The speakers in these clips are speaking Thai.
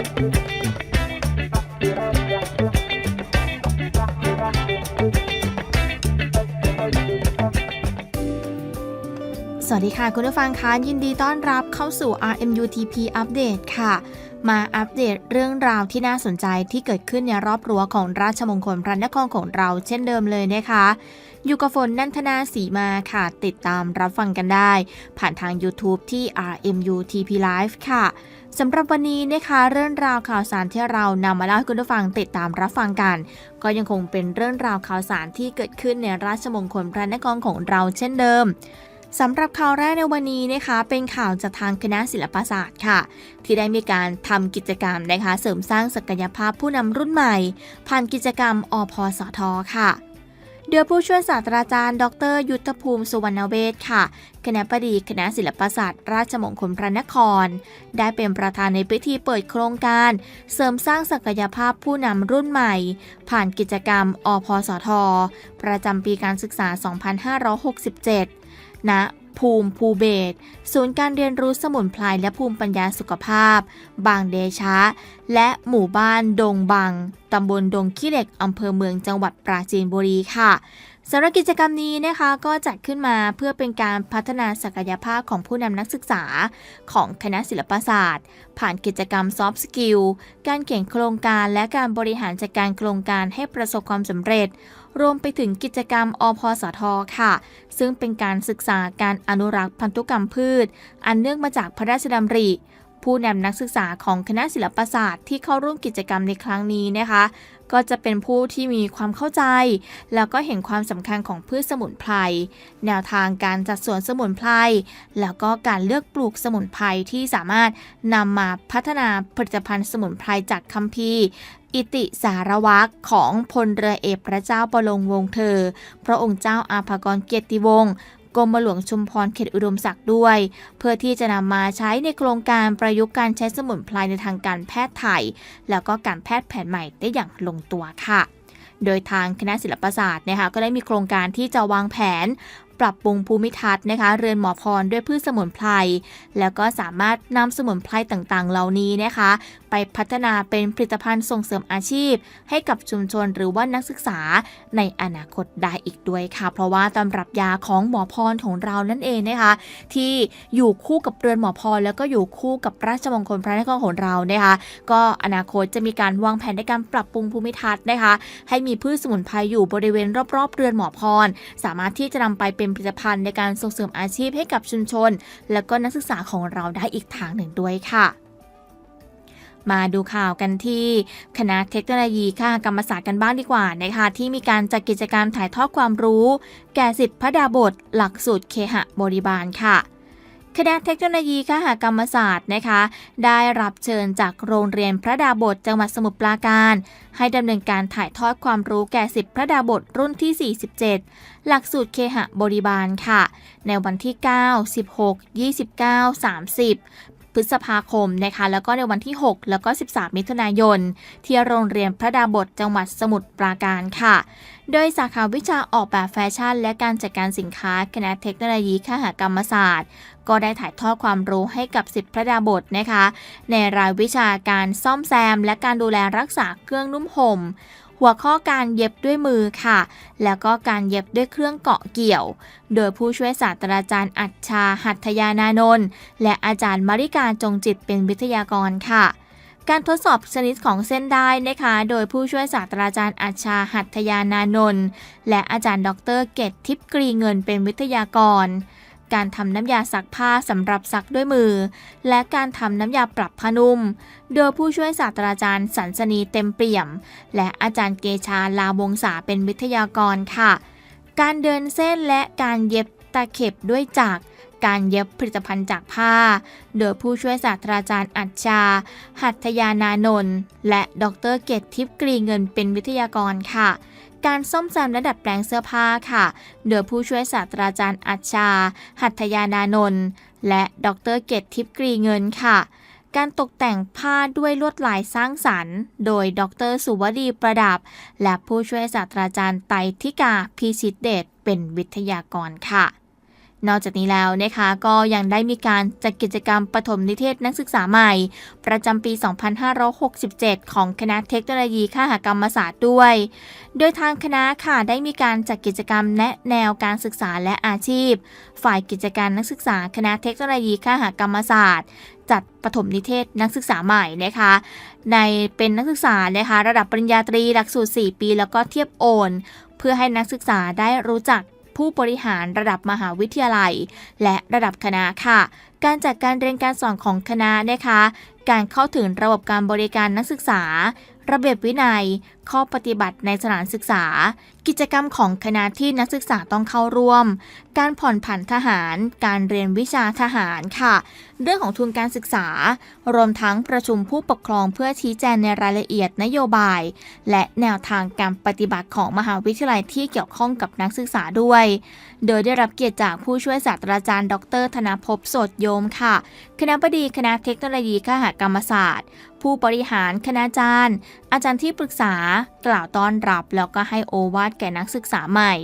สวัสดีค่ะ คุณผู้ฟังคะยินดีต้อนรับเข้าสู่ RMUTP Update ค่ะ มาอัปเดตเรื่องราวที่น่าสนใจที่เกิดขึ้นในรอบรั้วของราชมงคลพระนครของเราเช่นเดิมเลยนะคะอยู่กับฝนนันทนาสีมาค่ะ ติดตามรับฟังกันได้ ผ่านทาง YouTube ที่ RMUTP Live ค่ะ สำหรับวันนี้นะคะเรื่องราวข่าวสารที่เรานำมาเล่าให้คุณผู้ฟังติดตามรับฟังกัน ก็ยังคงเป็นเรื่องราวข่าวสารที่เกิดขึ้นในราชมงคลพระนครของเราเช่นเดิมสำหรับข่าวแรกในวันนี้นะคะเป็นข่าวจากทางคณะศิลปศาสตร์ค่ะ ที่ได้มีการทำกิจกรรมนะคะเสริมสร้างศักยภาพผู้นำรุ่นใหม่ ผ่านกิจกรรมอพสทค่ะ โดยผู้ช่วยศาสตราจารย์ ดร ยุทธภูมิสุวรรณเวชค่ะ คณะบดีคณะศิลปศาสตร์ ราชมงคลพระนคร ได้เป็นประธานในพิธีเปิดโครงการ เสริมสร้างศักยภาพผู้นำรุ่นใหม่ ผ่านกิจกรรม อพสท ประจำปีการศึกษา 2567ณ ภูมิภูเบศศูนย์การเรียนรู้สมุนไพรและภูมิปัญญาสุขภาพ บางเดชะ และหมู่บ้านดงบัง ตำบลดงขี้เหล็กอำเภอเมืองจังหวัดปราจีนบุรีค่ะสำหรับกิจกรรมนี้นะคะก็จัดขึ้นมาเพื่อเป็นการพัฒนาศักยภาพของผู้นำนักศึกษา ของคณะศิลปศาสตร์ ผ่านกิจกรรมซอฟต์สกิลการเขียนโครงการและการบริหารจัดการโครงการให้ประสบความสำเร็จ รวมไปถึงกิจกรรมอพสทค่ะ ซึ่งเป็นการศึกษาการอนุรักษ์พันธุกรรมพืช อันเนื่องมาจากพระราชดำริ ผู้นำนักศึกษาของคณะศิลปศาสตร์ที่เข้าร่วมกิจกรรมในครั้งนี้นะคะ ก็จะเป็นผู้ที่มีความเข้าใจ แล้วก็เห็นความสำคัญของพืชสมุนไพรแนวทางการจัดสวนสมุนไพรแล้วก็การเลือกปลูกสมุนไพรที่สามารถนำมาพัฒนาผลิตภัณฑ์สมุนไพรจากคัมภีร์อิติสารวักของพลเรือเอกพระเจ้าประลงวงศ์เธอ พระองค์เจ้าอาภากรเกียรติวงศ์ กรมหลวงชุมพรเขตอุดมศักดิ์ด้วย เพื่อที่จะนำมาใช้ในโครงการประยุกต์การใช้สมุนไพรในทางการแพทย์ไทย แล้วก็การแพทย์แผนใหม่ได้อย่างลงตัวค่ะโดยทางคณะศิลปศาสตร์นะคะก็ได้มีโครงการที่จะวางแผน ปรับปรุงภูมิทัศน์นะคะ เรือนหมอพรด้วยพืชสมุนไพร แล้วก็สามารถนำสมุนไพรต่างๆ เหล่านี้นะคะ ไปพัฒนาเป็นผลิตภัณฑ์ส่งเสริมอาชีพ ให้กับชุมชนหรือว่านักศึกษาในอนาคตได้อีกด้วยค่ะ เพราะว่าตำรับยาของหมอพรของเรานั่นเองนะคะ ที่อยู่คู่กับเรือนหมอพรแล้วก็อยู่คู่กับราชมงคลพระนครของเรานะคะ ก็อนาคตจะมีการวางแผนในการปรับปรุงภูมิทัศน์นะคะ ให้มีพืชสมุนไพรอยู่บริเวณรอบๆเรือนหมอพร สามารถที่จะนำไปเป็นผลิตภัณฑ์ในการส่งเสริมอาชีพให้กับชุมชน และก็นักศึกษาของเราได้อีกทางหนึ่งด้วยค่ะมาดูข่าวกันที่คณะเทคโนโลยีค่ะกรรมศาสตร์กันบ้างดีกว่านะคะที่มีการจัดกิจกรรมถ่ายทอดความรู้ แก่สิทธิพระดาบทหลักสูตรเคหะบริบาลค่ะ คณะเทคโนโลยีคหกรรมศาสตร์นะคะ ได้รับเชิญจากโรงเรียนพระดาบทจังหวัดสมุทรปราการ ให้ดำเนินการถ่ายทอดความรู้แก่สิบพระดาบทรุ่นที่ 47 หลักสูตรเคหะบริบาลค่ะ ในวันที่ 9 16 29 30พฤษภาคมนะคะ แล้วก็ในวันที่ 6 แล้วก็ 13 มิถุนายน ที่โรงเรียนพระดาบทจังหวัดสมุทรปราการค่ะ โดยสาขาวิชาออกแบบแฟชั่น และการจัดการสินค้าคณะเทคโนโลยีคหกรรมศาสตร์ ก็ได้ถ่ายทอดความรู้ให้กับสิทธิพระดาบทนะคะ ในรายวิชาการซ่อมแซม และการดูแลรักษาเครื่องนุ่มห่มหัวข้อการเย็บด้วยมือค่ะ แล้วก็การเย็บด้วยเครื่องเกาะเกี่ยว โดยผู้ช่วยศาสตราจารย์อัจฉาหัตถยานานนท์และอาจารย์มาริการจงจิตเป็นวิทยากรค่ะ การทดสอบชนิดของเส้นได้นะคะ โดยผู้ช่วยศาสตราจารย์อัจฉาหัตถยานานนท์และอาจารย์ดรเกตทิพย์กรีเงินเป็นวิทยากร การทำน้ำยาซักผ้าสำหรับซักด้วยมือ และการทำน้ำยาปรับผ้านุ่ม โดยผู้ช่วยศาสตราจารย์สันสนีเต็มเปี่ยม และอาจารย์เกชาลาวงศาเป็นวิทยากรค่ะ การเดินเส้นและการเย็บตะเข็บด้วยจักรการเย็บผลิตภัณฑ์จากผ้า โดยผู้ช่วยศาสตราจารย์อัจฉาหัตยานานนท์และดรเกตทิพย์กรีเงินเป็นวิทยากรค่ะ การซ่อมแซมและดัดแปลงเสื้อผ้าค่ะ โดยผู้ช่วยศาสตราจารย์อัจฉาหัตถยานานนท์และดรเกตทิพย์กรีเงินค่ะ การตกแต่งผ้าด้วยลวดลายสร้างสรรค์ โดยดรสุวดีประดับ และผู้ช่วยศาสตราจารย์ไตรทิกาพิชิตเดชเป็นวิทยากรค่ะ นอกจากนี้แล้วนะคะก็ยังได้มีการจัดกิจกรรมปฐมนิเทศนักศึกษาใหม่ ประจำปี 2567 ของคณะเทคโนโลยีข้าหกรรมศาสตร์ด้วย โดยทางคณะค่ะได้มีการจัดกิจกรรมแนะแนวการศึกษาและอาชีพ ฝ่ายกิจการนักศึกษาคณะเทคโนโลยีข้าหกรรมศาสตร์จัดปฐมนิเทศนักศึกษาใหม่นะคะ ในเป็นนักศึกษานะคะ ระดับปริญญาตรีหลักสูตร 4 ปี แล้วก็เทียบโอน เพื่อให้นักศึกษาได้รู้จัก ผู้บริหารระดับมหาวิทยาลัย และระดับคณะค่ะ การจัดการเรียนการสอนของคณะนะคะ การเข้าถึงระบบการบริการนักศึกษา ระเบียบวินัยข้อปฏิบัติในสถานศึกษา กิจกรรมของคณะที่นักศึกษาต้องเข้าร่วม การผ่อนผันทหาร การเรียนวิชาทหารค่ะ เรื่องของทุนการศึกษา รวมทั้งประชุมผู้ปกครองเพื่อชี้แจงในรายละเอียดนโยบาย และแนวทางการปฏิบัติของมหาวิทยาลัยที่เกี่ยวข้องกับนักศึกษาด้วย โดยได้รับเกียรติจากผู้ช่วยศาสตราจารย์ ดร ธนภพสดโยมค่ะ คณะบดีคณะเทคโนโลยีข้าหกรรมศาสตร์ ผู้บริหารคณาจารย์ อาจารย์ที่ปรึกษากล่าวต้อนรับแล้วก็ให้โอวาทแก่นักศึกษาใหม่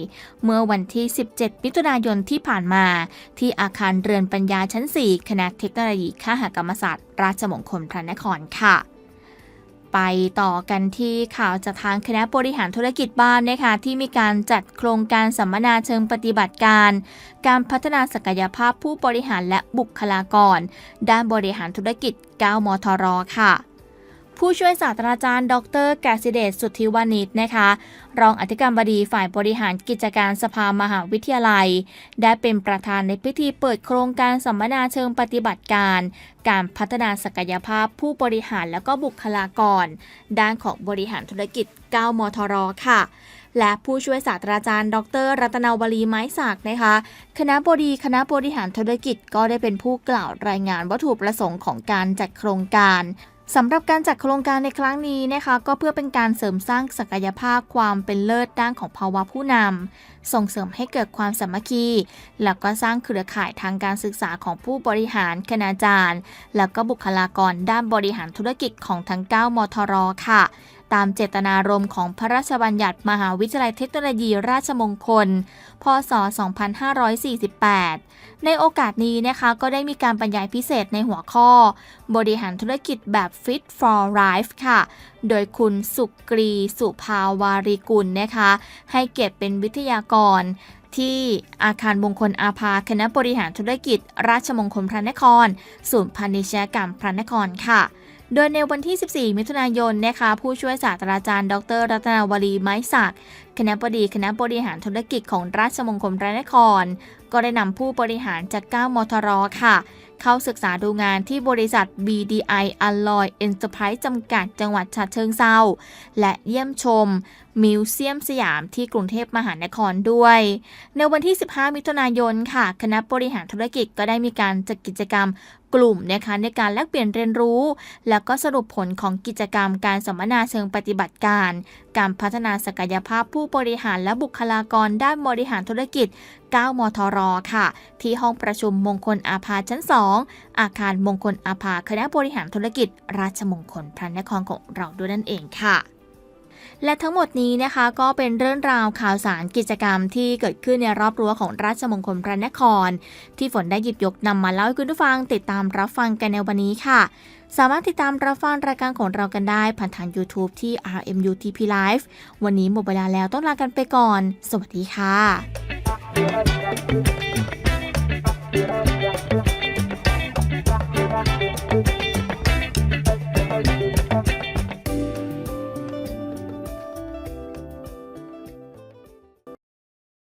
เมื่อวันที่ 17 มิถุนายนที่ผ่านมา ที่อาคารเรือนปัญญาชั้น 4 คณะเทคโนโลยีข้าหกรรมศาสตร์ ราชมงคลพระนครค่ะไปต่อกันที่ข่าวจากทางคณะบริหารธุรกิจบ้านนะคะที่มีการจัดโครงการสัมมนาเชิงปฏิบัติการ การพัฒนาศักยภาพผู้บริหารและบุคลากร ด้านบริหารธุรกิจ 9 มทรค่ะ ผู้ช่วยศาสตราจารย์ ดรกาสิเดชสุทธิวานิชนะคะ รองอธิการบดีฝ่ายบริหารกิจการสภามหาวิทยาลัย ได้เป็นประธานในพิธีเปิดโครงการสัมมนาเชิงปฏิบัติการ การพัฒนาศักยภาพผู้บริหารและก็บุคลากร ด้านของบริหารธุรกิจ 9 มทรค่ะและผู้ช่วยศาสตราจารย์ ดร รัตนาวลีไม้ศักด์นะคะ คณะบดีคณะบริหารธุรกิจก็ได้เป็นผู้กล่าวรายงานวัตถุประสงค์ของการจัดโครงการ สำหรับการจัดโครงการในครั้งนี้นะคะ ก็เพื่อเป็นการเสริมสร้างศักยภาพความเป็นเลิศด้านของภาวะผู้นำส่งเสริมให้เกิดความสามัคคี แล้วก็สร้างเครือข่ายทางการศึกษาของผู้บริหารคณาจารย์ แล้วก็บุคลากรด้านบริหารธุรกิจของทั้ง 9 มทรค่ะ ตามเจตนารมณ์ของพระราชบัญญัติมหาวิทยาลัยเทคโนโลยีราชมงคล พศ 2548 ในโอกาสนี้นะคะก็ได้มีการบรรยายพิเศษในหัวข้อ บริหารธุรกิจแบบ Fit for Life ค่ะ โดยคุณสุกรีสุภาวารีกุลนะคะ ให้เกียรติเป็นวิทยากรที่อาคารมงคลอาภาคณะบริหารธุรกิจ ราชมงคลพระนคร ศูนย์พาณิชยกรรมพระนครค่ะ โดยในวันที่ 14 มิถุนายนนะคะผู้ช่วยศาสตราจารย์ ดร รัตนาวลีไม้ศักดิ์คณะบดีคณะบริหารธุรกิจของราชมงคลพระนคร ก็ได้นำผู้บริหารจาก 9 มทรค่ะ เข้าศึกษาดูงานที่บริษัท BDI Alloy Enterprise จำกัดจังหวัดฉะเชิงเซาและเยี่ยมชม มิวเซียมสยามที่กรุงเทพมหานครด้วย ในวันที่ 15 มิถุนายนค่ะ คณะบริหารธุรกิจก็ได้มีการจัดกิจกรรม กลุ่มนะคะในการแลกเปลี่ยนเรียนรู้ แล้วก็สรุปผลของกิจกรรมการสัมมนาเชิงปฏิบัติการ การพัฒนาศักยภาพผู้บริหารและบุคลากรด้านบริหารธุรกิจ 9 มทร ค่ะ ที่ห้องประชุมมงคลอาภาชั้น 2 อาคารมงคลอาภาคณะบริหารธุรกิจ ราชมงคลพระนครของเราด้วยนั่นเองค่ะ และทั้งหมดนี้นะคะก็เป็นเรื่องราวข่าวสารกิจกรรมที่เกิดขึ้นในรอบรั้วของราชมงคลพระนคร ที่ฝนได้หยิบยกนำมาเล่าให้คุณผู้ฟังติดตามรับฟังกันในวันนี้ค่ะ สามารถติดตามรับฟังรายการของเรากันได้ผ่านทาง YouTube ที่ RMUTP Live วันนี้หมดเวลาแล้วต้องลากันไปก่อน สวัสดีค่ะ